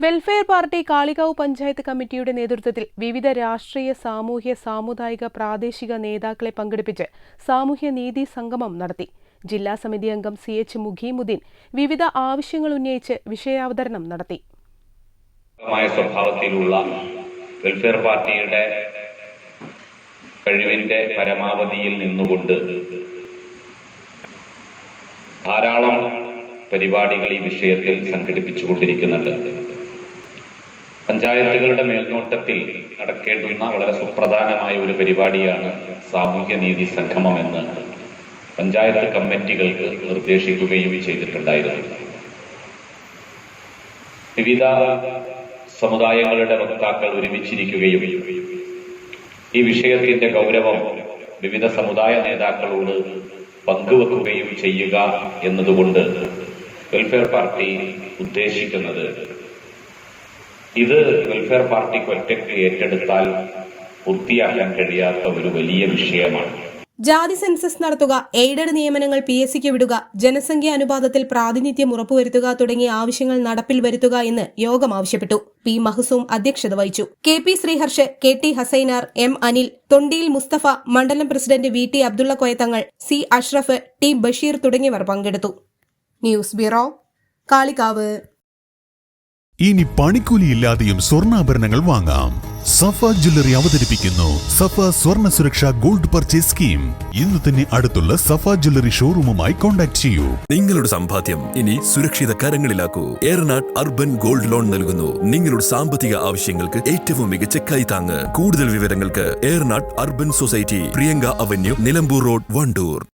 welfare party Kalikavu panchayat കമ്മിറ്റിയുടെ നേതൃത്വത്തിൽ വിവിധ രാഷ്ട്രീയ സാമൂഹ്യ സാമുദായിക പ്രാദേശിക നേതാക്കളെ പങ്കെടുപ്പിച്ച് സാമൂഹ്യ നീതി സംഗമം നടത്തി. ജില്ലാ സമിതി അംഗം സി എച്ച് മുഖീമുദ്ദീൻ വിവിധ ആവശ്യങ്ങൾ ഉന്നയിച്ച് വിഷയാവതരണം നടത്തി. സ്വഭാവത്തിലുള്ള വെൽഫെയർ പാർട്ടിയുടെ കഴിവിന്റെ പരമാവധിയിൽ നിന്നുകൊണ്ട് ധാരാളം പരിപാടികൾ ഈ വിഷയത്തിൽ സംഘടിപ്പിച്ചുകൊണ്ടിരിക്കുന്നുണ്ട്. പഞ്ചായത്തുകളുടെ മേൽനോട്ടത്തിൽ നടക്കേണ്ടുന്ന വളരെ സുപ്രധാനമായ ഒരു പരിപാടിയാണ് സാമൂഹ്യ നീതി സംഗമം എന്ന് പഞ്ചായത്ത് കമ്മിറ്റികൾക്ക് നിർദ്ദേശിക്കുകയും ചെയ്തിട്ടുണ്ടായിരുന്നു. വിവിധ സമുദായങ്ങളുടെ വക്താക്കൾ ഒരുമിച്ചിരിക്കുകയും ഈ വിഷയത്തിന്റെ ഗൗരവം വിവിധ സമുദായ നേതാക്കളോട് പങ്കുവെക്കുകയും ചെയ്യുക എന്നതുകൊണ്ട് വെൽഫെയർ പാർട്ടി ഉദ്ദേശിക്കുന്നത് ഇത് വെൽഫെയർ പാർട്ടിക്ക് ഒറ്റയ്ക്ക് ഏറ്റെടുത്താൽ പൂർത്തിയാക്കാൻ കഴിയാത്ത ഒരു വലിയ വിഷയമാണ്. ജാതി സെൻസസ് നടത്തുക എയ്ഡഡ് നിയമനങ്ങൾ പി എസ് സിക്ക് വിടുക ജനസംഖ്യ അനുപാതത്തിൽ പ്രാതിനിധ്യം ഉറപ്പുവരുത്തുക തുടങ്ങിയ ആവശ്യങ്ങൾ നടപ്പിൽ വരുത്തുക എന്ന് യോഗം ആവശ്യപ്പെട്ടു. പി മഹസൂം അധ്യക്ഷത വഹിച്ചു. K P Sreeharsh K T Hasainar M Anil Thondiyil Musthafa മണ്ഡലം president V T Abdulla Koyathangal C Ashraf T Basheer തുടങ്ങിയവർ പങ്കെടുത്തു. News bureau Kalikavu. ഇനി പണിക്കൂലിയില്ലാതെയും സ്വർണാഭരണങ്ങൾ വാങ്ങാം. സഫ ജ്വല്ലറി അവതരിപ്പിക്കുന്നു. സഫ സ്വർണ സുരക്ഷ ഗോൾഡ് പർച്ചേസ് സ്കീം. ഇന്ന് തന്നെ അടുത്തുള്ള സഫ ജ്വല്ലറി ഷോറൂമുമായി കോൺടാക്ട് ചെയ്യൂ. നിങ്ങളുടെ സമ്പാദ്യം ഇനി സുരക്ഷിത കരങ്ങളിലാക്കൂ. ഏറനാട് അർബൻ ഗോൾഡ് ലോൺ നൽകുന്നു. നിങ്ങളുടെ സാമ്പത്തിക ആവശ്യങ്ങൾക്ക് ഏറ്റവും മികച്ച കൈത്താങ്ങ് കൂടുതൽ വിവരങ്ങൾക്ക് Eranad urban society Priyanka avenue Nilambur road Wandoor.